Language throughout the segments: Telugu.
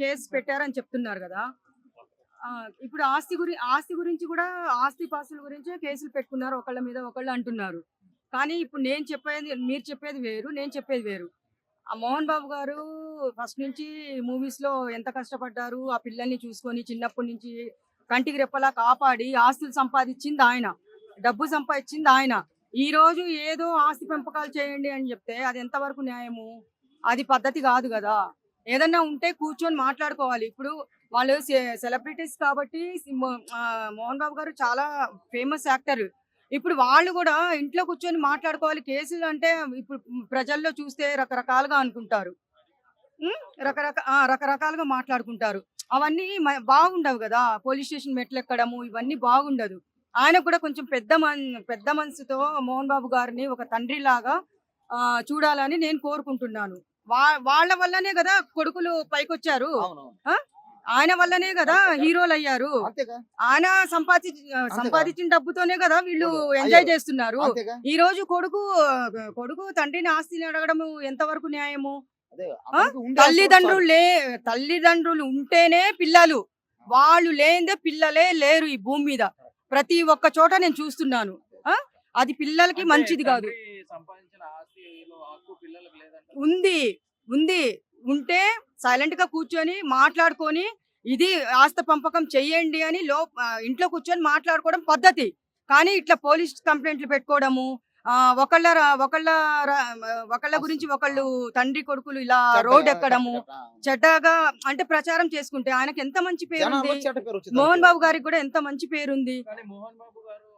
కేసు పెట్టారని చెప్తున్నారు కదా. ఇప్పుడు ఆస్తి గురి ఆస్తి గురించి కూడా ఆస్తి పాస్తుల గురించే కేసులు పెట్టుకున్నారు. ఒకళ్ళ మీద ఒకళ్ళు అంటున్నారు. కానీ ఇప్పుడు నేను చెప్పేది మీరు చెప్పేది వేరు నేను చెప్పేది వేరు. ఆ మోహన్ బాబు గారు ఫస్ట్ నుంచి మూవీస్లో ఎంత కష్టపడ్డారు ఆ పిల్లల్ని చూసుకొని చిన్నప్పటి నుంచి కంటికి రెప్పలా కాపాడి ఆస్తులు సంపాదించింది ఆయన. డబ్బు సంపాదించింది ఆయన. ఈ రోజు ఏదో ఆస్తి పెంపకాలు చేయండి అని చెప్తే అది ఎంతవరకు న్యాయము? అది పద్ధతి కాదు కదా. ఏదన్నా ఉంటే కూర్చొని మాట్లాడుకోవాలి. ఇప్పుడు వాళ్ళు సెలబ్రిటీస్ కాబట్టి ఆ, మోహన్ బాబు గారు చాలా ఫేమస్ యాక్టర్. ఇప్పుడు వాళ్ళు కూడా ఇంట్లో కూర్చొని మాట్లాడుకోవాలి. కేసులు అంటే ఇప్పుడు ప్రజల్లో చూస్తే రకరకాలుగా అనుకుంటారు. రకరకాల ఆ, రకరకాలుగా మాట్లాడుకుంటారు. అవన్నీ బాగుండవు కదా. పోలీస్ స్టేషన్ మెట్లు ఎక్కడము ఇవన్నీ బాగుండదు. ఆయన కూడా కొంచెం పెద్ద మన్ పెద్ద మనసుతో మోహన్ బాబు గారిని ఒక తండ్రి లాగా చూడాలని నేను కోరుకుంటున్నాను. వాళ్ళ వల్లనే కదా కొడుకులు పైకొచ్చారు. ఆయన వల్లనే కదా హీరోలు అయ్యారు ఆయన సంపాదించి సంపాదించిన డబ్బుతోనే కదా వీళ్ళు. ఎంజాయ్. చేస్తున్నారు. ఈ రోజు కొడుకు కొడుకు తండ్రిని ఆస్తిని అడగడం ఎంతవరకు న్యాయము? అదే అతనికి ఉండే తల్లిదండ్రులు లే తల్లిదండ్రులు ఉంటేనే పిల్లలు. వాళ్ళు లేనిదే పిల్లలే లేరు ఈ భూమి మీద. ప్రతి ఒక్క చోట నేను చూస్తున్నాను? అది పిల్లలకి మంచిది కాదు. ఉంది ఉంది. ఉంటే సైలెంట్గా కూర్చొని మాట్లాడుకొని ఇది ఆస్తి పంపకం చెయ్యండి అని లో ఇంట్లో కూర్చొని మాట్లాడుకోవడం పద్ధతి. కానీ ఇట్లా పోలీస్ కంప్లైంట్లు పెట్టుకోవడము ఒకళ్ళ ఒకళ్ళ ఒకళ్ళ గురించి ఒకళ్ళు తండ్రి కొడుకులు ఇలా రోడ్ ఎక్కడము చెడ్డగా. అంటే ప్రచారం చేసుకుంటే ఆయనకి ఎంత మంచి పేరు ఉంది మోహన్. బాబు గారికి కూడా ఎంత మంచి పేరుంది? మోహన్ బాబు గారు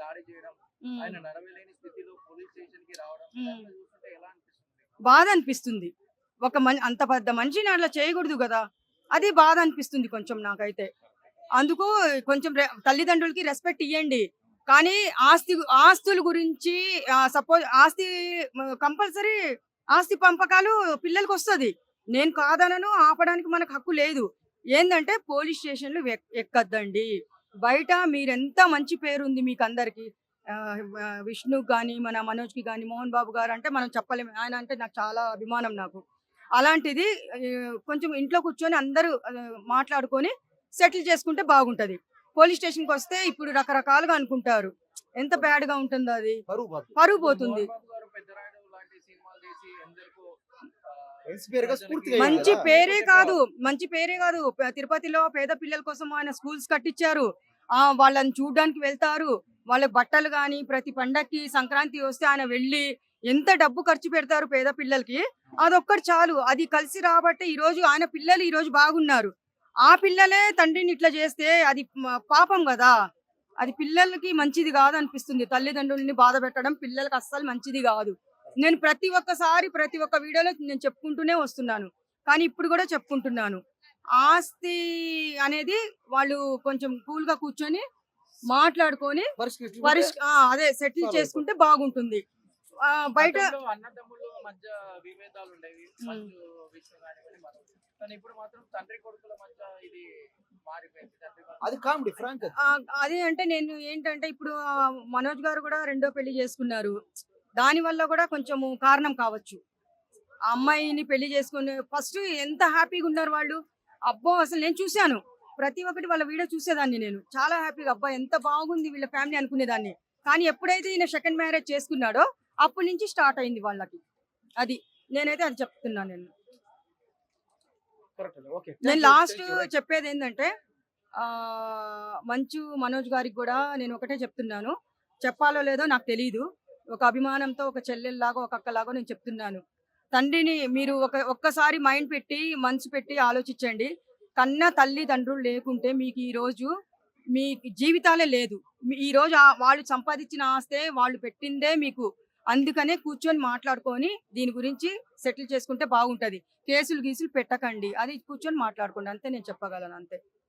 మంచు మనోజ్ పైన దాడి చేయడం ఆయన నడవలేని స్థితిలో పోలీస్ స్టేషన్కి రావడం మ్మ్. ఇదంతా చూస్తుంటే ఎలా అనిపిస్తుంది? బాధ అనిపిస్తుంది. ఒక మన్ అంత పెద్ద మనిషిని అట్లా చేయకూడదు కదా? అది బాధ అనిపిస్తుంది కొంచెం నాకైతే. అందుకు కొంచెం తల్లిదండ్రులకి రెస్పెక్ట్ ఇవ్వండి కానీ ఆస్తి ఆస్తుల గురించి సపోజ్ ఆస్తి కంపల్సరీ ఆస్తి పంపకాలు పిల్లలకి వస్తుంది. నేను కాదనను ఆపడానికి మనకు హక్కు లేదు. ఏంటంటే పోలీస్ స్టేషన్లు ఎక్- ఎక్కద్దండి. బయట మీరెంత మంచి పేరు ఉంది మీకు అందరికి విష్ణు కానీ మన మనోజ్కి కానీ మోహన్ బాబు గారు అంటే మనం చెప్పలేము ఆయన అంటే నాకు చాలా అభిమానం నాకు. అలాంటిది కొంచెం ఇంట్లో కూర్చొని అందరూ మాట్లాడుకొని సెటిల్ చేసుకుంటే బాగుంటది. పోలీస్ స్టేషన్కి వస్తే ఇప్పుడు రకరకాలుగా అనుకుంటారు. ఎంత బ్యాడ్గా ఉంటుందో అది పరువు పోతుంది. పరువు పోతుంది మోహన్ బాబు గారు పెద్దరాయుడు లాంటి సినిమాలు తీసి ఎందరికో ఆ, ఇన్స్పైర్గా స్ఫూర్తిగా మంచి. పేరే కాదు మంచి పేరే కాదు. తిరుపతిలో పేద పిల్లల కోసం ఆయన స్కూల్స్ కట్టించారు ఆ వాళ్ళని చూడడానికి వెళ్తారు. వాళ్ళ బట్టలు కానీ ప్రతి పండక్కి సంక్రాంతి వస్తే ఆయన వెళ్ళి ఎంత డబ్బు ఖర్చు పెడతారు పేద పిల్లలకి? అదొక్కటి చాలు. అది కలిసి రాబట్టే ఈ రోజు ఆయన పిల్లలు ఈ రోజు బాగున్నారు. ఆ పిల్లలే తండ్రిని ఇట్లా చేస్తే అది పాపం కదా. అది పిల్లలకి మంచిది కాదు అనిపిస్తుంది తల్లిదండ్రులని బాధ పెట్టడం పిల్లలకి అస్సలు మంచిది కాదు. నేను ప్రతి ఒక్కసారి ప్రతి ఒక్క వీడియోలో నేను చెప్పుకుంటూనే వస్తున్నాను. కానీ ఇప్పుడు కూడా చెప్పుకుంటున్నాను. ఆస్తి అనేది వాళ్ళు కొంచెం కూల్గా కూర్చొని మాట్లాడుకొని అదే సెటిల్ చేసుకుంటే బాగుంటుంది. బయట గతంలో అన్నదమ్ముల మధ్య విభేదాలు ఉండేవి మంచు విష్ణు కానివ్వండి మనోజ్ కానీ ఇప్పుడు మాత్రం తండ్రి కొడుకుల మధ్య ఇది మారిపోయింది తండ్రి కొడుకు. అది అంటే నేను ఏంటంటే ఇప్పుడు మనోజ్ గారు కూడా రెండో పెళ్ళి చేసుకున్నారు. దాని వల్ల కూడా కొంచెము కారణం కావచ్చు. ఆ అమ్మాయిని పెళ్ళి చేసుకుని ఫస్ట్ ఎంత హ్యాపీగా ఉన్నారు వాళ్ళు? అబ్బో అసలు నేను చూశాను. ప్రతి ఒక్కటి వాళ్ళ వీడియో చూసేదాన్ని నేను. చాలా హ్యాపీగా అబ్బా ఎంత బాగుంది వీళ్ళ ఫ్యామిలీ అనుకునేదాన్ని. కానీ ఎప్పుడైతే ఈయన సెకండ్ మ్యారేజ్ చేసుకున్నాడో అప్పటి నుంచి స్టార్ట్ అయింది వాళ్ళకి. అది నేనైతే అది చెప్తున్నాను నేను. నేను లాస్ట్ చెప్పేది ఏంటంటే ఆ మంచు మనోజ్ గారికి కూడా నేను ఒకటే చెప్తున్నాను. చెప్పాలో లేదో నాకు తెలియదు ఒక అభిమానంతో ఒక చెల్లెల్లాగా ఒక అక్కలాగా నేను చెప్తున్నాను. తండ్రిని మీరు ఒక ఒక్కసారి మైండ్ పెట్టి మనసు పెట్టి ఆలోచించండి. కన్న తల్లిదండ్రులు లేకుంటే మీకు ఈ రోజు మీ జీవితాలే లేదు. ఈరోజు ఈ రోజు వాళ్ళు సంపాదించిన ఆస్తే వాళ్ళు పెట్టిందే మీకు. అందుకనే కూర్చొని మాట్లాడుకొని దీని గురించి సెటిల్ చేసుకుంటే బాగుంటది. కేసులు గీసులు పెట్టకండి. అది కూర్చొని మాట్లాడుకోండి. అంతే నేను చెప్పగలను. అంతే.